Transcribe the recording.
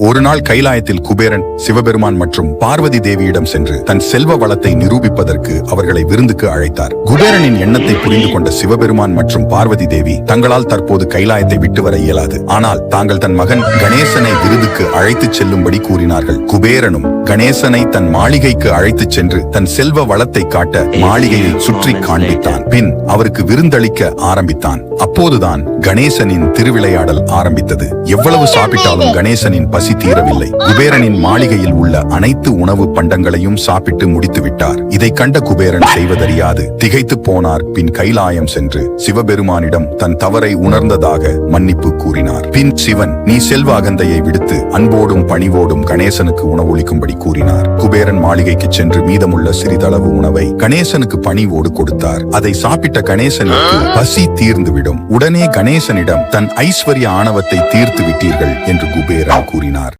ஒரு நாள் கைலாயத்தில் குபேரன் சிவபெருமான் மற்றும் பார்வதி தேவியிடம் சென்று தன் செல்வ வளத்தை நிரூபிப்பதற்கு அவர்களை விருந்துக்கு அழைத்தார். குபேரனின் எண்ணத்தை புரிந்து கொண்ட சிவபெருமான் மற்றும் பார்வதி தேவி தங்களால் தற்போது கைலாயத்தை விட்டு வர இயலாது. ஆனால் தாங்கள் தன் மகன் கணேசனை விருதுக்கு அழைத்துச் செல்லும்படி கூறினார்கள். குபேரனும் கணேசனை தன் மாளிகைக்கு அழைத்துச் சென்று தன் செல்வ வளத்தை காட்ட மாளிகையை சுற்றி காண்பித்தான். பின் அவருக்கு விருந்தளிக்க ஆரம்பித்தான். அப்போதுதான் கணேசனின் திருவிளையாடல் ஆரம்பித்தது. எவ்வளவு சாப்பிட்டாலும் கணேசனின் பசி தீரவில்லை. குபேரனின் மாளிகையில் உள்ள அனைத்து உணவு பண்டங்களையும் சாப்பிட்டு முடித்து விட்டார் இதை கண்ட குபேரன் செய்வதறியாது. திகைத்து போனார். பின் கைலாயம் சென்று சிவபெருமானிடம் தன் தவறை உணர்ந்ததாக மன்னிப்பு கூறினார். பின் சிவன் நீ செல்வ அகந்தையை விடுத்து அன்போடும் பணிவோடும் கணேசனுக்கு உணவளிக்கும்படி கூறினார். குபேரன் மாளிகைக்கு சென்று மீதமுள்ள சிறிதளவு உணவை கணேசனுக்கு பணிவோடு கொடுத்தார். அதை சாப்பிட்ட கணேசனுக்கு பசி தீர்ந்துவிடும். உடனே கணேசனிடம் தன் ஐஸ்வர்ய ஆணவத்தை தீர்த்து விட்டீர்கள் என்று குபேரன் கூறினார்.